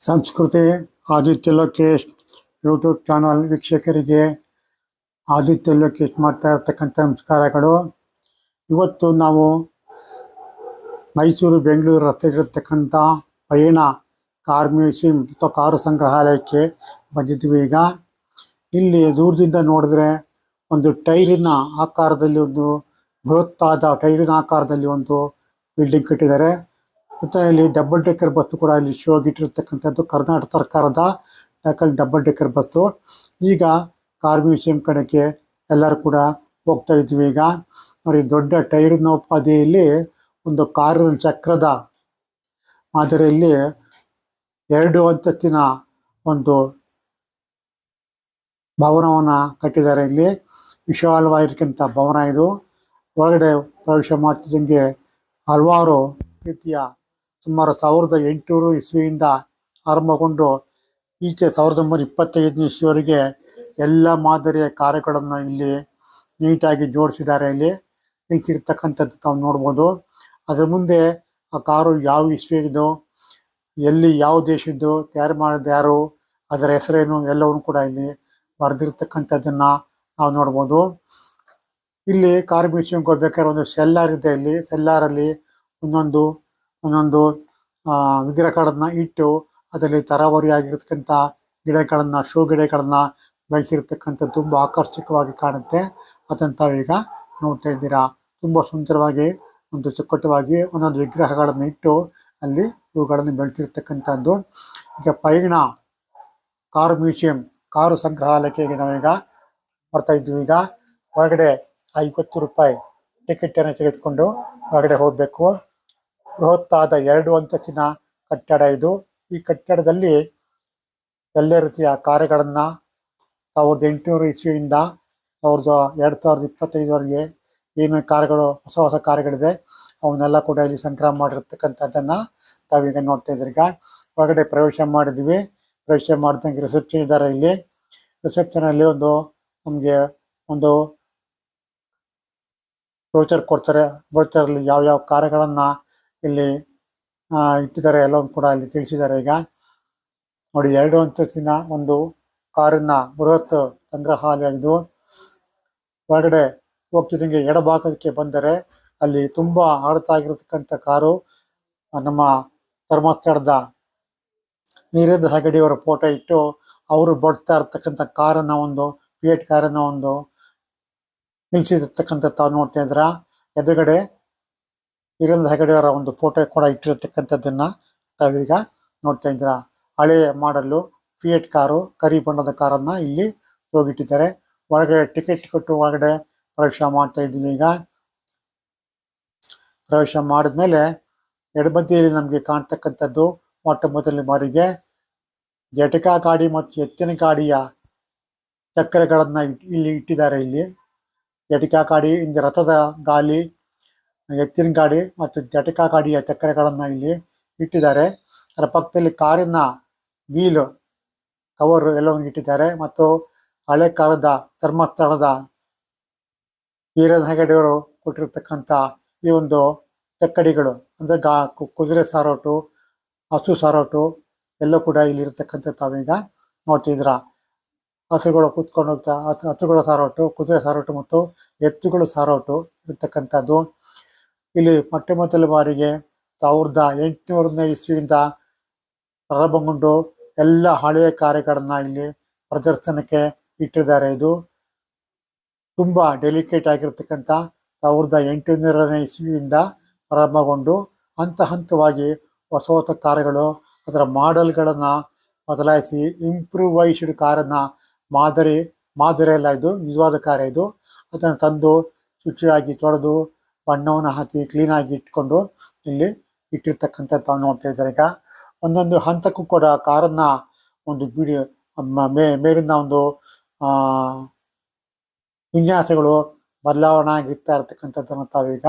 ಸಂಸ್ಕೃತಿ, Aditya Lokesh YouTube channel ವೀಕ್ಷಕರಿಗೆ ಆದಿತ್ಯ ಲೋಕೇಶ್ ಮಾಡ್ತಾ ಇರ್ತಕ್ಕಂಥ ನಮಸ್ಕಾರಗಳು. ಇವತ್ತು ನಾವು ಮೈಸೂರು, ಬೆಂಗಳೂರು ರಸ್ತೆಗಿರತಕ್ಕಂಥ ಪಯಣ, ಕಾರ್ ಮ್ಯೂಸಿಯಂ ಅಥವಾ ಕಾರು ಸಂಗ್ರಹಾಲಯಕ್ಕೆ ಬಂದಿದ್ದೀವಿ ಈಗ. ಇಲ್ಲಿ ದೂರದಿಂದ ನೋಡಿದ್ರೆ ಒಂದು ಟೈರಿನ ಆಕಾರದಲ್ಲಿ ಒಂದು ಬೃಹತ್ತಾದ ಟೈರಿನ ಆಕಾರದಲ್ಲಿ ಒಂದು ಬಿಲ್ಡಿಂಗ್ ಕಟ್ಟಿದ್ದಾರೆ. ಮತ್ತೆ ಇಲ್ಲಿ ಡಬಲ್ ಡೆಕ್ಕರ್ ಬಸ್ ಕೂಡ ಇಲ್ಲಿ ಶೋ ಆಗಿಟ್ಟಿರ್ತಕ್ಕಂಥದ್ದು ಕರ್ನಾಟಕ ಸರ್ಕಾರದ ಡಕಲ್ ಡಬಲ್ ಡೆಕ್ಕರ್ ಬಸ್ಸು ಈಗ ಕಾರ್ ಮ್ಯೂಸಿಯಂ ಕಡೆಗೆ ಎಲ್ಲರೂ ಕೂಡ ಹೋಗ್ತಾ ಇದ್ವಿ. ಈಗ ನೋಡಿ ದೊಡ್ಡ ಟೈರಿನ ಉಪಾಧಿಯಲ್ಲಿ ಒಂದು ಕಾರಿನ ಚಕ್ರದ ಮಾದರಿಯಲ್ಲಿ ಎರಡು ಅಂತಸ್ತಿನ ಒಂದು ಭವನವನ್ನು ಕಟ್ಟಿದ್ದಾರೆ. ಇಲ್ಲಿ ವಿಶಾಲವಾಗಿರ್ತಕ್ಕಂಥ ಭವನ ಇದು. ಒಳಗಡೆ ಪ್ರವೇಶ ಮಾಡ್ತಿದ್ದಂಗೆ ಹಲವಾರು ರೀತಿಯ ಸುಮಾರು ಸಾವಿರದ ಎಂಟುನೂರು ಇಸ್ವಿಯಿಂದ ಆರಂಭಗೊಂಡು ಈಚೆ ಸಾವಿರದ ಒಂಬೈನೂರ ಇಪ್ಪತ್ತೈದನೇ ಇಸ್ವಿಯವರೆಗೆ ಎಲ್ಲ ಮಾದರಿಯ ಕಾರುಗಳನ್ನು ಇಲ್ಲಿ ನೀಟಾಗಿ ಜೋಡಿಸಿದ್ದಾರೆ. ಇಲ್ಲಿ ನಿಲ್ಸಿರ್ತಕ್ಕಂಥದ್ದು ತಾವು ನೋಡ್ಬೋದು. ಅದರ ಮುಂದೆ ಆ ಕಾರು ಯಾವ ಇಸ್ವಿಯಾಗಿದ್ದು ಎಲ್ಲಿ ಯಾವ ದೇಶದ್ದು, ತಯಾರು ಮಾಡಿದ ಯಾರು, ಅದರ ಹೆಸರೇನು, ಎಲ್ಲವನ್ನು ಕೂಡ ಇಲ್ಲಿ ಬರೆದಿರ್ತಕ್ಕಂಥದ್ದನ್ನು ನಾವು ನೋಡ್ಬೋದು. ಇಲ್ಲಿ ಕಾರ್ ಮ್ಯೂಸಿಯಂಗೆ ಹೋಗ್ಬೇಕಾದ್ರೆ ಒಂದು ಸೆಲ್ಲಾರ್ ಇದೆ ಇಲ್ಲಿ. ಸೆಲ್ಲಾರಲ್ಲಿ ಒಂದೊಂದು ಒಂದೊಂದು ವಿಗ್ರಹಗಳನ್ನ ಇಟ್ಟು ಅದರಲ್ಲಿ ತರಾವರಿ ಆಗಿರತಕ್ಕಂಥ ಗಿಡಗಳನ್ನ, ಶೋ ಗಿಡಗಳನ್ನ ಬೆಳೆಸಿರ್ತಕ್ಕಂಥ ತುಂಬಾ ಆಕರ್ಷಕವಾಗಿ ಕಾಣುತ್ತೆ. ಅದಂತ ಈಗ ನೋಡ್ತಾ ಇದ್ದೀರಾ. ತುಂಬಾ ಸುಂದರವಾಗಿ, ಒಂದು ಚೊಕ್ಕಟವಾಗಿ ಒಂದೊಂದು ವಿಗ್ರಹಗಳನ್ನು ಇಟ್ಟು ಅಲ್ಲಿ ಇವುಗಳನ್ನು ಬೆಳೆಸಿರ್ತಕ್ಕಂಥದ್ದು. ಈಗ ಪೈಣ ಕಾರು ಮ್ಯೂಸಿಯಂ, ಕಾರು ಸಂಗ್ರಹಾಲಯಕ್ಕೆ ನಾವೀಗ ಬರ್ತಾ ಇದ್ದೀವಿ. ಈಗ ಒಳಗಡೆ ಐವತ್ತು ರೂಪಾಯಿ ಟಿಕೆಟ್ ಅನ್ನು ತೆಗೆದುಕೊಂಡು ಒಳಗಡೆ ಹೋಗಬೇಕು. ಬೃಹತ್ತಾದ ಎರಡು ಅಂತಸ್ತಿನ ಕಟ್ಟಡ ಇದು. ಈ ಕಟ್ಟಡದಲ್ಲಿ ಎಲ್ಲ ರೀತಿಯ ಕಾರ್ಯಗಳನ್ನು ಸಾವಿರದ ಎಂಟುನೂರು ಇಸ್ವಿಯಿಂದ ಸಾವಿರದ ಎರಡು ಸಾವಿರದ ಇಪ್ಪತ್ತೈದವರೆಗೆ ಏನೇನು ಕಾರ್ಯಗಳು, ಹೊಸ ಹೊಸ ಕಾರ್ಯಗಳಿದೆ, ಅವನ್ನೆಲ್ಲ ಕೂಡ ಇಲ್ಲಿ ಸಂಗ್ರಹ ಮಾಡಿರ್ತಕ್ಕಂಥದ್ದನ್ನ ತಾವೀಗ ನೋಡ್ತಾ ಈಗ ಒಳಗಡೆ ಪ್ರವೇಶ ಮಾಡಿದ್ವಿ ಪ್ರವೇಶ ಮಾಡಿದಂಗೆ ರಿಸೆಪ್ಷನ್ ಇದ್ದಾರೆ ಇಲ್ಲಿ. ರಿಸೆಪ್ಷನ್ ಅಲ್ಲಿ ಒಂದು ನಮಗೆ ಒಂದು ಬ್ರೋಚರ್ ಕೊಡ್ತಾರೆ. ಬ್ರೋಚರ್ ಅಲ್ಲಿ ಯಾವ ಯಾವ ಕಾರುಗಳನ್ನ ಇಲ್ಲಿ ಇಟ್ಟಿದ್ದಾರೆ, ಎಲ್ಲವನ್ನು ಕೂಡ ಇಲ್ಲಿ ತಿಳಿಸಿದ್ದಾರೆ. ಈಗ ನೋಡಿ, ಎರಡು ಅಂತಸ್ತಿನ ಒಂದು ಕಾರಿನ ಬೃಹತ್ ಸಂಗ್ರಹಾಲಯ ಇದು ಒಳಗಡೆ ಹೋಗ್ತಿದ್ದಂಗೆ ಎಡಭಾಗಕ್ಕೆ ಬಂದರೆ ಅಲ್ಲಿ ತುಂಬಾ ಆಡತಾಗಿರತಕ್ಕಂಥ ಕಾರು ನಮ್ಮ ಧರ್ಮಸ್ಥಳದ ನೀರೇಂದ್ರ ಹೆಗಡೆಯವರ ಫೋಟೋ ಇಟ್ಟು ಅವರು ಬಡ್ತಾ ಇರ್ತಕ್ಕಂಥ ಕಾರನ್ನ ಒಂದು ಫಿಯೇಟ್ ಕಾರನ್ನ ಒಂದು ನಿಲ್ಸಿರ್ತಕ್ಕಂಥ ತಾವು ನೋಡ್ತಾ ಇದ್ರ ಎದುರುಗಡೆ ವೀರೇಂದ್ರ ಹೆಗಡೆಯವರ ಒಂದು ಫೋಟೋ ಕೂಡ ಇಟ್ಟಿರತಕ್ಕಂಥದ್ದನ್ನ ತಾವೀಗ ನೋಡ್ತಾ ಇದ್ದೀರಾ. ಹಳೆ ಮಾಡಲು ಫಿಯೇಟ್ ಕಾರು, ಕರಿ ಬಣ್ಣದ ಕಾರನ್ನ ಇಲ್ಲಿ ಹೋಗಿಟ್ಟಿದ್ದಾರೆ ಒಳಗಡೆ ಟಿಕೆಟ್ ಕೊಟ್ಟು ಒಳಗಡೆ ಪ್ರವೇಶ ಮಾಡ್ತಾ ಇದ್ದೀನಿ ಈಗ. ಪ್ರವೇಶ ಮಾಡಿದ್ಮೇಲೆ ಎಡಬದಿಯಲ್ಲಿ ನಮಗೆ ಕಾಣ್ತಕ್ಕಂಥದ್ದು ಮೊಟ್ಟ ಮೊದಲನೇ ಬಾರಿಗೆ ಜಟಕಾ ಗಾಡಿ ಮತ್ತು ಎತ್ತಿನ ಗಾಡಿಯ ಚಕ್ರಗಳನ್ನು ಇಲ್ಲಿ ಇಟ್ಟಿದ್ದಾರೆ ಇಲ್ಲಿ. ಜಟಕಾ ಗಾಡಿ ಇಂದ ರಥದ ಗಾಲಿ ಎತ್ತಿನ ಗಾಡಿ ಮತ್ತು ಜಟಕಾ ಗಾಡಿಯ ಚಕ್ರಗಳನ್ನ ಇಲ್ಲಿ ಇಟ್ಟಿದ್ದಾರೆ. ಅದರ ಪಕ್ಕದಲ್ಲಿ ಕಾರಿನ ವೀಲ್, ಕವರ್ ಎಲ್ಲವನ್ನು ಇಟ್ಟಿದ್ದಾರೆ ಮತ್ತು ಹಳೆ ಕಾಲದ ಧರ್ಮಸ್ಥಳದ ವೀರನ ಹೆಗಡೆಯವರು ಕೊಟ್ಟಿರ್ತಕ್ಕಂಥ ಈ ಒಂದು ತಕ್ಕಡಿಗಳು, ಅಂದ್ರೆ ಗಾ ಕುದುರೆ ಸಾರೋಟು, ಹಸು ಸಾರೋಟು ಎಲ್ಲ ಕೂಡ ಇಲ್ಲಿ ಇರತಕ್ಕಂಥ ತಾವೀಗ ನೋಡ್ತಿದ್ರ ಹಸುಗಳು ಕೂತ್ಕೊಂಡು ಹೋಗ್ತಾ, ಹಸು- ಹಸುಗಳ ಸಾರೋಟು, ಕುದುರೆ ಸಾರೋಟು ಮತ್ತು ಎತ್ತುಗಳು ಸಾರೋಟು ಇರತಕ್ಕಂಥದ್ದು. ಇಲ್ಲಿ ಮೊಟ್ಟ ಮೊದಲ ಬಾರಿಗೆ ಸಾವಿರದ ಎಂಟುನೂರನೇ ಇಸ್ವಿಯಿಂದ ಪ್ರಾರಂಭಗೊಂಡು ಎಲ್ಲ ಹಳೆಯ ಕಾರ್ಯಗಳನ್ನ ಇಲ್ಲಿ ಪ್ರದರ್ಶನಕ್ಕೆ ಇಟ್ಟಿದ್ದಾರೆ. ಇದು ತುಂಬ ಡೆಲಿಕೇಟ್ ಆಗಿರ್ತಕ್ಕಂಥ ಸಾವಿರದ ಎಂಟುನೂರನೇ ಇಸ್ವಿಯಿಂದ ಪ್ರಾರಂಭಗೊಂಡು ಹಂತ ಹಂತವಾಗಿ ಹೊಸ ಹೊಸ ಕಾರುಗಳು ಅದರ ಮಾಡೆಲ್ಗಳನ್ನ ಬದಲಾಯಿಸಿ ಇಂಪ್ರೂವೈಸ್ಡ್ ಕಾರನ್ನ ಮಾದರಿ, ಮಾದರಿಯಲ್ಲ ಇದು, ನಿಜವಾದ ಕಾರ್ಯ ಇದು. ಅದನ್ನು ತಂದು ಶುಚಿಯಾಗಿ ತೊಳೆದು ಬಣ್ಣವನ್ನು ಹಾಕಿ ಕ್ಲೀನ್ ಆಗಿ ಇಟ್ಕೊಂಡು ಇಲ್ಲಿ ಇಟ್ಟಿರ್ತಕ್ಕಂಥ ತಾವು ನೋಡ್ತಾ ಇದ್ದಾರೆ. ಈಗ ಒಂದೊಂದು ಹಂತಕ್ಕೂ ಕೂಡ ಕಾರನ್ನ ಒಂದು ಬಿಡಿ ಮೇಲಿನ ಒಂದು ವಿನ್ಯಾಸಗಳು ಬದಲಾವಣೆ ಆಗಿರ್ತಾ ಇರತಕ್ಕಂಥದ್ದನ್ನು ತಾವೀಗ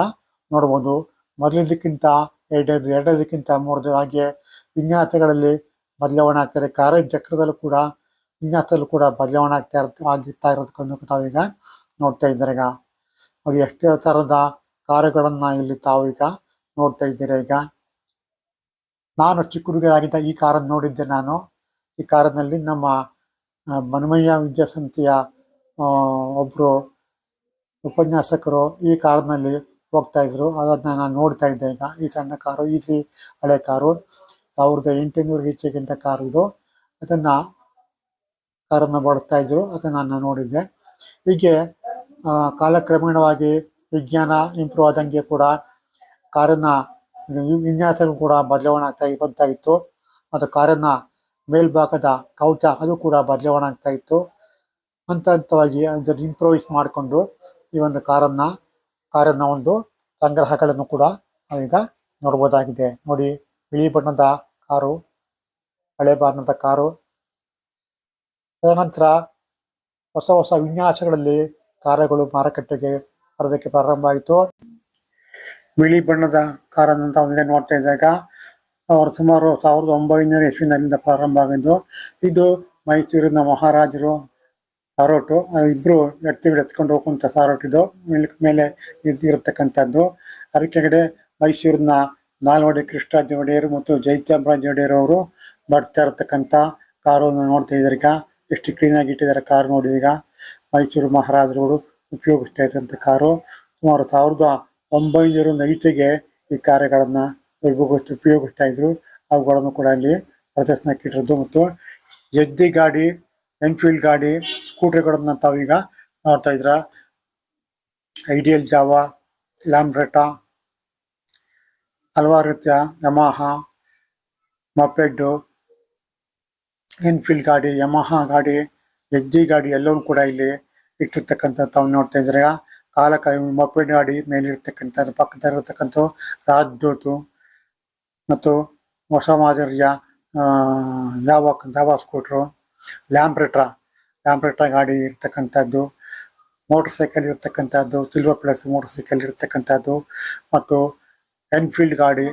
ನೋಡ್ಬೋದು. ಮೊದಲಿದ್ದಕ್ಕಿಂತ ಎರಡನೇದು ಎರಡನೇದಕ್ಕಿಂತ ಮೂರದು ಹಾಗೆ ವಿನ್ಯಾಸಗಳಲ್ಲಿ ಬದಲಾವಣೆ ಆಗ್ತಾರೆ ಕಾರಿನ ಚಕ್ರದಲ್ಲೂ ಕೂಡ, ವಿನ್ಯಾಸದಲ್ಲೂ ಕೂಡ ಬದಲಾವಣೆ ಆಗ್ತಾ ಇರ್ತ ಆಗಿರ್ತಾ ಇರೋದಕ್ಕನ್ನು ತಾವೀಗ ನೋಡ್ತಾ ಇದ್ದಾರೆ. ಈಗ ನೋಡಿ, ಎಷ್ಟೇ ಥರದ ಕಾರುಗಳನ್ನ ಇಲ್ಲಿ ತಾವು ಈಗ ನೋಡ್ತಾ ಇದ್ದೀರಾ ಈಗ? ನಾನು ಚಿಕ್ಕ ಹುಡುಗರಾಗಿದ್ದ ಈ ಕಾರನ್ನು ನೋಡಿದ್ದೆ ನಾನು. ಈ ಕಾರಿನಲ್ಲಿ ನಮ್ಮ ಮನ್ಮಯ್ಯ ವಿದ್ಯಾಸಂಸ್ಥೆಯ ಒಬ್ಬರು ಉಪನ್ಯಾಸಕರು ಈ ಕಾರಿನಲ್ಲಿ ಹೋಗ್ತಾ ಇದ್ರು. ಅದನ್ನ ನಾನು ನೋಡ್ತಾ ಇದ್ದೆ ಈಗ. ಈ ಸಣ್ಣ ಕಾರು, ಈ ಸಿ ಹಳೆ ಕಾರು, ಸಾವಿರದ ಎಂಟುನೂರು ಈಚೆಗಿಂತ ಕಾರು ಇದು. ಅದನ್ನ ಕಾರನ್ನು ಬಳಸ್ತಾ ಇದ್ರು. ಅದನ್ನ ನಾನು ನೋಡಿದ್ದೆ. ಹೀಗೆ ಕಾಲಕ್ರಮೇಣವಾಗಿ ವಿಜ್ಞಾನ ಇಂಪ್ರೂವ್ ಆದಂಗೆ ಕೂಡ ಕಾರನ್ನ ವಿನ್ಯಾಸಗಳು ಕೂಡ ಬದಲಾವಣೆ ಆಗ್ತಾ ಬರ್ತಾ ಇತ್ತು. ಮತ್ತು ಕಾರನ್ನ ಮೇಲ್ಭಾಗದ ಕವಚ ಅದು ಕೂಡ ಬದಲಾವಣೆ ಆಗ್ತಾ ಇತ್ತು. ಹಂತ ಹಂತವಾಗಿ ಅದನ್ನು ಇಂಪ್ರೂವೈಸ್ ಮಾಡಿಕೊಂಡು ಈ ಒಂದು ಕಾರನ್ನ ಕಾರನ್ನ ಒಂದು ಸಂಗ್ರಹಗಳನ್ನು ಕೂಡ ನಾವೀಗ ನೋಡ್ಬೋದಾಗಿದೆ. ನೋಡಿ, ಬಿಳಿ ಬಣ್ಣದ ಕಾರು, ಹಳೆ ಬಣ್ಣದ ಕಾರು. ತದನಂತರ ಹೊಸ ಹೊಸ ವಿನ್ಯಾಸಗಳಲ್ಲಿ ಕಾರುಗಳು ಮಾರುಕಟ್ಟೆಗೆ ಬರೋದಕ್ಕೆ ಪ್ರಾರಂಭ ಆಯಿತು ಬಿಳಿ ಬಣ್ಣದ ಕಾರನ್ನು ತಾವೀಗ ನೋಡ್ತಾ ಇದ್ದಾಗ ಅವರು ಸುಮಾರು ಸಾವಿರದ ಒಂಬೈನೂರ ಇಸ್ವಿನಲ್ಲಿಂದ ಪ್ರಾರಂಭ ಆಗಿದ್ದು, ಇದು ಮೈಸೂರಿನ ಮಹಾರಾಜರು ಸಾರೋಟು ಇಬ್ಬರು ವ್ಯಕ್ತಿಗಳು ಎತ್ಕೊಂಡು ಹೋಗುವಂತ ಸಾರೋಟು ಇದು. ಮೇಲ್- ಇರತಕ್ಕಂಥದ್ದು. ಅದ್ರ ಕೆಳಗಡೆ ಮೈಸೂರಿನ ನಾಲ್ವಡಿ ಕೃಷ್ಣರಾಜ ಒಡೆಯರು ಮತ್ತು ಜಯಚಾಮರಾಜ ಒಡೆಯರ್ ಅವರು ಬರ್ತಾ ಇರತಕ್ಕಂಥ ಕಾರನ್ನು ನೋಡ್ತಾ ಇದ್ದಾರೆ. ಈಗ ಎಷ್ಟು ಕ್ಲೀನ್ ಆಗಿ ಇಟ್ಟಿದ್ದಾರೆ ಕಾರ್ ನೋಡಿ. ಈಗ ಮೈಸೂರು ಮಹಾರಾಜರುಗಳು ಉಪಯೋಗಿಸ್ತಾ ಇದ್ದಂಥ ಕಾರು ಸುಮಾರು ಸಾವಿರದ ಒಂಬೈನೂರ ನೈತಿಗೆ ಈ ಕಾರ್ಯಗಳನ್ನು ಉಪಯೋಗಿಸ್ತಾ ಉಪಯೋಗಿಸ್ತಾ ಇದ್ರು ಅವುಗಳನ್ನು ಕೂಡ ಇಲ್ಲಿ ಪ್ರದರ್ಶನಕ್ಕೆ ಮತ್ತು ಎದ್ದಿ ಗಾಡಿ, ಎನ್ಫೀಲ್ಡ್ ಗಾಡಿ, ಸ್ಕೂಟರ್ಗಳನ್ನು ತಾವೀಗ ನೋಡ್ತಾ ಇದ್ರ ಐಡಿಯಲ್ ಜಾವ, ಲ್ಯಾಂಬ್ರೆಟಾ ಹಲವಾರು ರೀತಿಯ ಯಮಹ, ಮಪೆಡ್ಡು, ಎನ್ಫೀಲ್ಡ್ ಗಾಡಿ, ಯಮಹ ಗಾಡಿ, ಎದ್ದಿ ಗಾಡಿ ಎಲ್ಲವೂ ಕೂಡ ಇಲ್ಲಿ ಇಟ್ಟಿರ್ತಕ್ಕಂಥ ತಾವು ನೋಡ್ತಾ ಇದ್ರೆ ಕಾಲಕ ಮೊಪೆಡ್ ಗಾಡಿ ಮೇಲಿರ್ತಕ್ಕಂಥ ಪಕ್ಕದಲ್ಲಿರ್ತಕ್ಕಂಥ ರಾಜ್ದೂತು ಮತ್ತು ಹೊಸ ಮಾದರಿಯ ಜಾವಾ ಜಾವ ಸ್ಕೂಟ್ರು ಲ್ಯಾಂಬ್ರೆಟ್ರಾ ಲ್ಯಾಂಬ್ರೆಟ್ರಾ ಗಾಡಿ ಇರ್ತಕ್ಕಂಥದ್ದು, ಮೋಟರ್ ಸೈಕಲ್ ಇರ್ತಕ್ಕಂಥದ್ದು, ಸಿಲ್ವರ್ ಪ್ಲಸ್ ಮೋಟರ್ ಸೈಕಲ್ ಇರ್ತಕ್ಕಂಥದ್ದು ಮತ್ತು ಎನ್ಫೀಲ್ಡ್ ಗಾಡಿ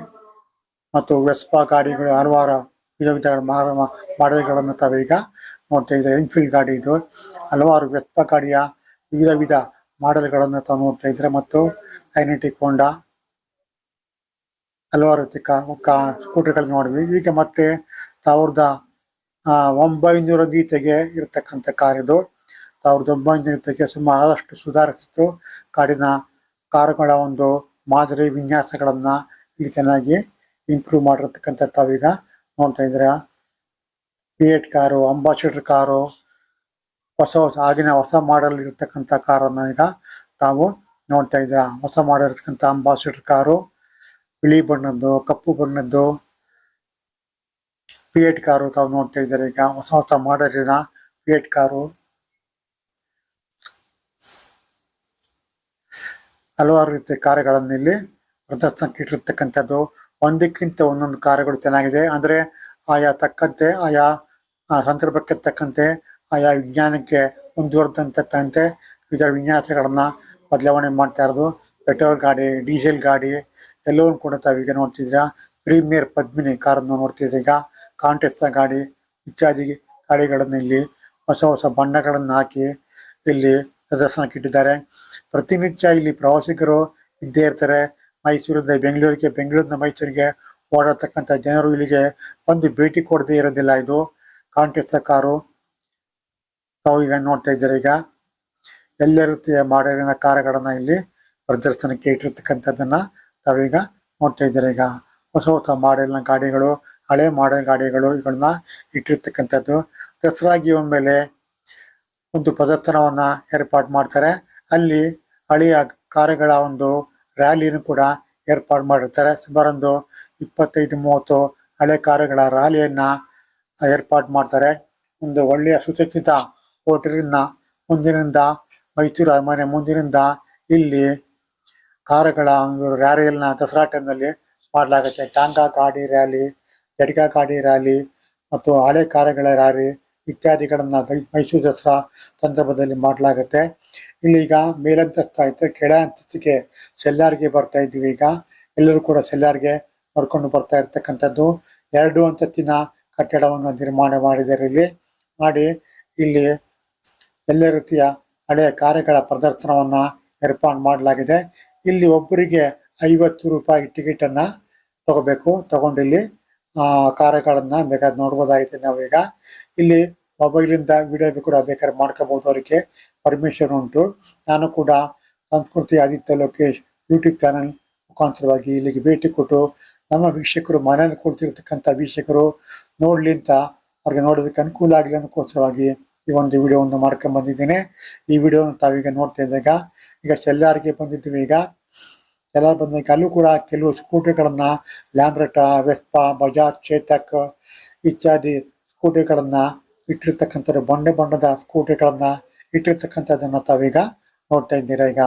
ಮತ್ತು ವೆಸ್ಪಾ ಗಾಡಿಗಳು ಹಲವಾರು ವಿಧ ಮಾರ ಮಾಡೆಲ್ಗಳನ್ನು ತಾವೀಗ ನೋಡ್ತಾ ಇದ್ದಾರೆ. ಎನ್ಫೀಲ್ಡ್ ಗಾಡಿ ಇದು. ಹಲವಾರು ವೆಸ್ಪ ಗಾಡಿಯ ವಿವಿಧ ವಿಧ ಮಾಡೆಲ್ಗಳನ್ನು ತಾವು ನೋಡ್ತಾ ಇದ್ದಾರೆ. ಮತ್ತು ಐನೆಟಿಕ್ ಹೋಂಡಾ ಹಲವಾರು ಸ್ಕೂಟರ್ಗಳನ್ನ ನೋಡಿದ್ವಿ. ಈಗ ಮತ್ತೆ ಸಾವಿರದ ಒಂಬೈನೂರ ಗೀತೆಗೆ ಇರತಕ್ಕಂಥ ಕಾರ್ ಇದು. ಸಾವಿರದ ಒಂಬೈನೂರ ಗೀತೆಗೆ ಸುಮಾರಷ್ಟು ಸುಧಾರಿಸಿತ್ತು. ಕಾಡಿನ ಕಾರುಗಳ ಒಂದು ಮಾದರಿ ವಿನ್ಯಾಸಗಳನ್ನು ಇಲ್ಲಿ ಚೆನ್ನಾಗಿ ಇಂಪ್ರೂವ್ ಮಾಡಿರ್ತಕ್ಕಂಥ ತಾವೀಗ ನೋಡ್ತಾ ಇದ್ದೀರಾ? ಫಿಯೇಟ್ ಕಾರು ಅಂಬಾಸಿಡರ್ ಕಾರು, ಹೊಸ ಹೊಸ ಆಗಿನ ಹೊಸ ಮಾಡಲ್ ಇರತಕ್ಕಂಥ ಕಾರನ್ನು ಈಗ ತಾವು ನೋಡ್ತಾ ಇದ್ದೀರಾ? ಹೊಸ ಮಾಡಲ್ ಇರತಕ್ಕಂಥ ಅಂಬಾಸಿಡರ್ ಕಾರು, ಬಿಳಿ ಬಣ್ಣದ್ದು, ಕಪ್ಪು ಬಣ್ಣದ್ದು ಫಿಯೇಟ್ ಕಾರು ತಾವು ನೋಡ್ತಾ ಇದ್ದಾರೆ ಈಗ? ಹೊಸ ಹೊಸ ಮಾಡಲಿನ ಫಿಯೇಟ್ ಕಾರು. ಹಲವಾರು ರೀತಿಯ ಕಾರುಗಳನ್ನು ಇಲ್ಲಿ ಪ್ರದರ್ಶನಕ್ಕೆ ಇಟ್ಟಿರ್ತಕ್ಕಂಥದ್ದು. ಒಂದಕ್ಕಿಂತ ಒಂದೊಂದು ಕಾರ್ಯಗಳು ಚೆನ್ನಾಗಿದೆ. ಅಂದ್ರೆ ಆಯಾ ತಕ್ಕಂತೆ, ಆಯಾ ಸಂದರ್ಭಕ್ಕೆ ತಕ್ಕಂತೆ, ಆಯಾ ವಿಜ್ಞಾನಕ್ಕೆ ಮುಂದುವರೆದಂತಕ್ಕಂತೆ ಇದರ ವಿನ್ಯಾಸಗಳನ್ನ ಬದಲಾವಣೆ ಮಾಡ್ತಾ ಇರೋದು. ಪೆಟ್ರೋಲ್ ಗಾಡಿ, ಡೀಸೆಲ್ ಗಾಡಿ, ಎಲ್ಲವನ್ನು ಕೂಡ ತಾವೀಗ ನೋಡ್ತಿದ್ದೀರಾ. ಪ್ರೀಮಿಯರ್ ಪದ್ಮಿನಿ ಕಾರನ್ನು ನೋಡ್ತಿದ್ರೆ ಈಗ ಕಾಂಟೆಸ್ತ ಗಾಡಿ, ಇತ್ಯಾದಿ ಗಾಡಿಗಳನ್ನು ಇಲ್ಲಿ ಹೊಸ ಹೊಸ ಬಣ್ಣಗಳನ್ನು ಹಾಕಿ ಇಲ್ಲಿ ಪ್ರದರ್ಶನಕ್ಕೆ ಇಟ್ಟಿದ್ದಾರೆ. ಪ್ರತಿನಿತ್ಯ ಇಲ್ಲಿ ಪ್ರವಾಸಿಗರು ಇದ್ದೇ ಇರ್ತಾರೆ. ಮೈಸೂರಿಂದ ಬೆಂಗಳೂರಿಗೆ, ಬೆಂಗಳೂರಿನ ಮೈಸೂರಿಗೆ ಓಡಾಡ್ತಕ್ಕಂಥ ಜನರು ಇಲ್ಲಿಗೆ ಬಂದು ಭೇಟಿ ಕೊಡದೇ ಇರೋದಿಲ್ಲ ಇದು. ಕಾಂಗ್ರೆಸ್ ಕಾರು. ತಾವು ಈಗ ನೋಡ್ತಾ ಇದ್ದಾರೆ ಈಗ. ಎಲ್ಲ ರೀತಿಯ ಮಾಡೆಲಿನ ಕಾರುಗಳನ್ನ ಇಲ್ಲಿ ಪ್ರದರ್ಶನಕ್ಕೆ ಇಟ್ಟಿರ್ತಕ್ಕಂಥದ್ದನ್ನ ತಾವೀಗ ನೋಡ್ತಾ ಇದ್ದಾರೆ ಈಗ. ಹೊಸ ಹೊಸ ಮಾಡೆಲ್ನ ಗಾಡಿಗಳು, ಹಳೆ ಮಾಡೆಲ್ ಗಾಡಿಗಳು ಇವುಗಳನ್ನ ಇಟ್ಟಿರ್ತಕ್ಕಂಥದ್ದು. ದಸರಾಗಿ ಒಮ್ಮೆಲೆ ಒಂದು ಪ್ರದರ್ಶನವನ್ನ ಏರ್ಪಾಡು ಮಾಡ್ತಾರೆ. ಅಲ್ಲಿ ಹಳೆಯ ಕಾರುಗಳ ಒಂದು ರ್ಯಾಲಿಯನ್ನು ಕೂಡ ಏರ್ಪಾಡು ಮಾಡಿರ್ತಾರೆ. ಸುಮಾರೊಂದು ಇಪ್ಪತ್ತೈದು, ಮೂವತ್ತು ಹಳೆ ಕಾರುಗಳ ರ್ಯಾಲಿಯನ್ನ ಏರ್ಪಾಡು ಮಾಡ್ತಾರೆ. ಒಂದು ಒಳ್ಳೆಯ ಸುಸಜ್ಜಿತ ಹೋಟೆಲಿನ ಮುಂದಿನಿಂದ, ಮೈಸೂರು ಅರಮನೆ ಮುಂದಿನಿಂದ ಇಲ್ಲಿ ಕಾರುಗಳ ರ್ಯಾಲಿಯನ್ನ ದಸರಾ ಟೈಮ್ನಲ್ಲಿ ಮಾಡಲಾಗುತ್ತೆ. ಟಾಂಗಾ ಗಾಡಿ ರ್ಯಾಲಿ ಜಡ್ಗಾ ಗಾಡಿ ರ್ಯಾಲಿ ಮತ್ತು ಹಳೆ ಕಾರುಗಳ ರ್ಯಾಲಿ ಇತ್ಯಾದಿಗಳನ್ನ ಮೈಸೂರು ದಸರಾ ಸಂದರ್ಭದಲ್ಲಿ ಮಾಡಲಾಗುತ್ತೆ. ಇಲ್ಲಿ ಈಗ ಮೇಲಂತಸ್ತು ಆಯಿತು ಕೆಳ ಅಂತಸ್ತಿಗೆ ಸೆಲ್ಲಾರ್ಗೆ ಬರ್ತಾ ಇದ್ದೀವಿ ಈಗ. ಎಲ್ಲರೂ ಕೂಡ ಸೆಲ್ಲಾರ್ಗೆ ನೋಡ್ಕೊಂಡು ಬರ್ತಾ ಇರ್ತಕ್ಕಂಥದ್ದು. ಎರಡು ಅಂತಸ್ತಿನ ಕಟ್ಟಡವನ್ನು ನಿರ್ಮಾಣ ಮಾಡಿದ್ದಾರೆ ಇಲ್ಲಿ. ಮಾಡಿ ಇಲ್ಲಿ ಎಲ್ಲ ರೀತಿಯ ಹಳೆಯ ಕಾರ್ಯಗಳ ಪ್ರದರ್ಶನವನ್ನು ಏರ್ಪಾಡು ಮಾಡಲಾಗಿದೆ. ಇಲ್ಲಿ ಒಬ್ಬರಿಗೆ ಐವತ್ತು ರೂಪಾಯಿ ಟಿಕೆಟ್ ಅನ್ನ ತಗೋಬೇಕು ತಗೊಂಡು ಇಲ್ಲಿ ಆ ಕಾರ್ಯಗಳನ್ನ ಬೇಕಾದ್ರೆ ನೋಡ್ಬೋದಾಗಿದೆ ನಾವೀಗ. ಇಲ್ಲಿ ಮೊಬೈಲಿಂದ ವಿಡಿಯೋ ಕೂಡ ಬೇಕಾದ್ರೆ ಮಾಡ್ಕೋಬಹುದು ಅವರಿಗೆ ಪರ್ಮಿಷನ್ ಉಂಟು. ನಾನು ಕೂಡ ಸಂಸ್ಕೃತಿ ಆದಿತ್ಯ ಲೋಕೇಶ್ ಯೂಟ್ಯೂಬ್ ಚಾನಲ್ ಮುಖಾಂತರವಾಗಿ ಇಲ್ಲಿಗೆ ಭೇಟಿ ಕೊಟ್ಟು ನಮ್ಮ ವೀಕ್ಷಕರು ಮನೆಯಲ್ಲಿ ಕೊಡ್ತಿರ್ತಕ್ಕಂಥ ವೀಕ್ಷಕರು ನೋಡ್ಲಿ ಅಂತ ಅವ್ರಿಗೆ ನೋಡೋದಕ್ಕೆ ಅನುಕೂಲ ಆಗಲಿ ಅನ್ನೋಕ್ಕೋಸ್ಕರವಾಗಿ ಈ ಒಂದು ವಿಡಿಯೋವನ್ನು ಮಾಡ್ಕೊಂಡು ಬಂದಿದ್ದೇನೆ. ಈ ವಿಡಿಯೋನ ತಾವೀಗ ನೋಡ್ತಾ ಇದ್ದಾಗ ಈಗ ಸೆಲ್ಲಾರ್ಗೆ ಬಂದಿದ್ದೀವಿ ಈಗ. ಎಲ್ಲಾರು ಬಂದಾಗ ಅಲ್ಲೂ ಕೂಡ ಕೆಲವು ಸ್ಕೂಟಿಗಳನ್ನ ಲ್ಯಾಂಬ್ರೆಟಾ ವೆಸ್ಪಾ ಬಜಾಜ್ ಚೇತಕ್ ಇತ್ಯಾದಿ ಸ್ಕೂಟಿಗಳನ್ನ ಇಟ್ಟಿರ್ತಕ್ಕಂಥದ್ದು ಬಣ್ಣ ಬಣ್ಣದ ಸ್ಕೂಟಿಗಳನ್ನ ಇಟ್ಟಿರ್ತಕ್ಕಂಥದ್ದನ್ನು ತಾವೀಗ ನೋಡ್ತಾ ಇದ್ದೀರಾ ಈಗ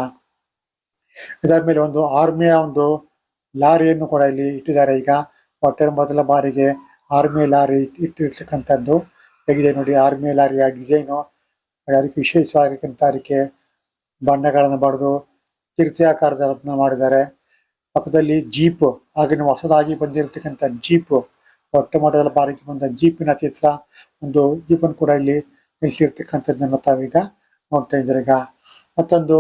ಇದಾದ ಮೇಲೆ ಒಂದು ಆರ್ಮಿಯ ಒಂದು ಲಾರಿಯನ್ನು ಕೂಡ ಇಲ್ಲಿ ಇಟ್ಟಿದ್ದಾರೆ ಈಗ ಹೊಟ್ಟೆ ಮೊದಲ ಬಾರಿಗೆ ಆರ್ಮಿ ಲಾರಿ ಇಟ್ಟಿರ್ತಕ್ಕಂಥದ್ದು ಹೇಗಿದೆ ನೋಡಿ ಆರ್ಮಿ ಲಾರಿಯ ಡಿಸೈನು ಅದಕ್ಕೆ ವಿಶೇಷವಾಗಿರ್ತಕ್ಕಂಥ ಬಣ್ಣಗಳನ್ನು ಬರೆದು ಕಿರ್ತಿ ಆಕಾರದ ರತ್ನ ಮಾಡಿದ್ದಾರೆ. ಪಕ್ಕದಲ್ಲಿ ಜೀಪ್ ಆಗಿನ ಹೊಸದಾಗಿ ಬಂದಿರತಕ್ಕಂಥ ಜೀಪ್ ಹೊಟ್ಟ ಮೊದಲ ಬಾರಿಗೆ ಬಂದ ಜೀಪಿನ ಚಿತ್ರ. ಒಂದು ಜೀಪನ್ನು ಕೂಡ ಇಲ್ಲಿ ನಿಲ್ಲಿಸಿರ್ತಕ್ಕಂಥದ್ದನ್ನ ತಾವೀಗ ನೋಡ್ತಾ ಇದ್ದೀರಿ. ಈಗ ಮತ್ತೊಂದು